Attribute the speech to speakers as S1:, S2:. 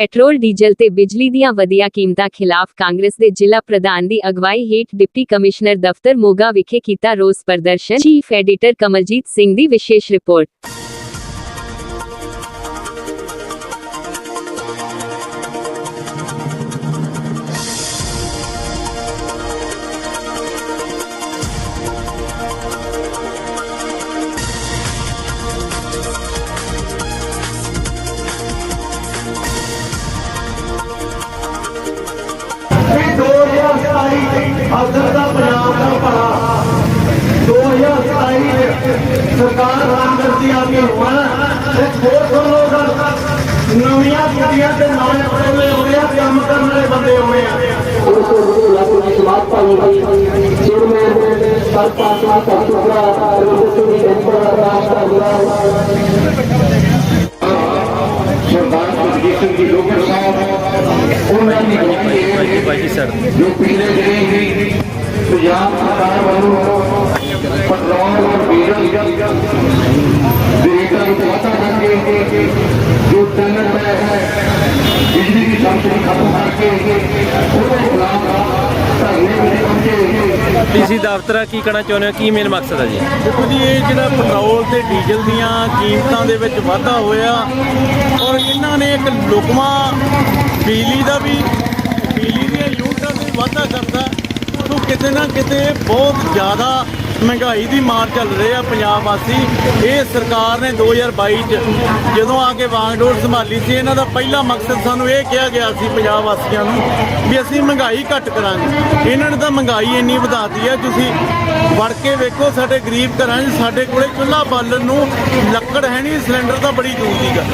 S1: Petrol, diesel ਤੇ ਬਿਜਲੀ ਦੀਆਂ ਵਧੀਆਂ ਕੀਮਤਾਂ ਖਿਲਾਫ ਕਾਂਗਰਸ ਦੇ ਜ਼ਿਲ੍ਹਾ ਪ੍ਰਧਾਨ ਦੀ ਅਗਵਾਈ ਹੇਠ ਡਿਪਟੀ ਕਮਿਸ਼ਨਰ ਦਫ਼ਤਰ ਮੋਗਾ ਵਿਖੇ ਕੀਤਾ ਰੋਸ ਪ੍ਰਦਰਸ਼ਨ। ਚੀਫ ਐਡੀਟਰ ਕਮਲਜੀਤ ਸਿੰਘ ਦੀ ਵਿਸ਼ੇਸ਼ ਰਿਪੋਰਟ।
S2: 2027 ਅਫਸਰ ਦਾ ਪੰਜਾਬ ਦਾ ਭਲਾ 2027 ਚ ਸਰਕਾਰ ਰਾਮਗਤੀ ਆ ਕੇ ਹੋਣਾ ਤੇ ਹੋਰ ਸੁਣ ਲਓ ਗੱਲ ਨਵੀਆਂ ਕੁੜੀਆਂ ਤੇ ਨਵੇਂ ਪੜ੍ਹੇ ਹੋਏ ਆ ਕੰਮ ਕਰਨ ਵਾਲੇ ਬੰਦੇ ਹੋਏ ਆ
S3: ਉਸ ਤੋਂ ਲੱਗ ਰਹੀ ਸਮਾਜ ਪਾਣੀ ਦੀ ਚੇਅਰਮੈਨ ਸਰਪੰਚ ਦਾ ਕਸੂਰਾ ਰਵਿੰਦਰ ਸਿੰਘ ਐਂਪਰ ਰਾਸ਼ਟਰ ਦਾ
S2: ਸਰਦਾਰ ਸੁਖਜੀਤ ਸਿੰਘ ਜੀ ਲੋਕਰ ਸਾਹਿਬ ਉਹਨਾਂ ਹੈ ਜੋ ਪਿਛਲੇ ਦਿਨੀ ਪੰਜਾਬ ਸਰਕਾਰ ਵੱਲੋਂ ਪੈਟਰੋਲ ਔਰ ਡੀਜ਼ਲ ਦੇ ਰੇਟਾਂ ਵਿੱਚ ਵਾਧਾ ਕਰਕੇ ਜੋ ਤਿੰਨ ਰੁਪਏ ਹੈ ਬਿਜਲੀ ਦੀ ਸਬਸਿਡੀ ਖਤਮ ਕਰਕੇ ਉਹਦੇ ਖਿਲਾਫ ਧਰਨੇ ਵਿੱਚ ਪਹੁੰਚੇ
S4: ਡੀਸੀ ਦਫ਼ਤਰ ਕੀ ਕਹਿਣਾ ਚਾਹੁੰਦੇ ਹੋ? ਕੀ ਮੇਨ ਮਕਸਦ ਹੈ ਜੀ?
S5: ਦੇਖੋ ਜੀ ਇਹ ਜਿਹੜਾ ਪੈਟਰੋਲ ਤੇ ਡੀਜ਼ਲ ਦੀਆਂ ਕੀਮਤਾਂ ਦੇ ਵਿੱਚ ਵਾਧਾ ਹੋਇਆ ਔਰ ਇਹਨਾਂ ਨੇ ਇੱਕ ਲੁਕਮਾ ਬਿਜਲੀ ਦਾ ਵੀ ਯੂਨਿਟਾਂ ਵਾਧਾ ਕਰਦਾ। ਸੋ ਕਿਤੇ ਨਾ ਕਿਤੇ ਬਹੁਤ ਜ਼ਿਆਦਾ ਮਹਿੰਗਾਈ ਦੀ ਮਾਰ ਚੱਲ ਰਹੀ ਆ ਪੰਜਾਬ ਵਾਸੀ। ਇਹ ਸਰਕਾਰ ਨੇ 2022 ਚ ਜਦੋਂ ਆ ਕੇ ਵਾਂਗਡੋਰ ਸੰਭਾਲੀ ਸੀ, ਇਹਨਾਂ ਦਾ ਪਹਿਲਾ ਮਕਸਦ ਸਾਨੂੰ ਇਹ ਕਿਹਾ ਗਿਆ ਸੀ ਪੰਜਾਬ ਵਾਸੀਆਂ ਨੂੰ ਵੀ ਅਸੀਂ ਮਹਿੰਗਾਈ ਘੱਟ ਕਰਾਂਗੇ। ਇਹਨਾਂ ਨੇ ਤਾਂ ਮਹਿੰਗਾਈ ਇੰਨੀ ਵਧਾਤੀ ਹੈ ਤੁਸੀਂ ਵੜ ਕੇ ਵੇਖੋ ਸਾਡੇ ਗਰੀਬ ਘਰਾਂ 'ਚ, ਸਾਡੇ ਕੋਲੇ ਚੁੱਲ੍ਹਾ ਬਾਲਣ ਨੂੰ ਲੱਕੜ ਹੈ ਨਹੀਂ, ਸਿਲੰਡਰ ਤਾਂ ਬੜੀ ਦੂਰ ਦੀ ਗੱਲ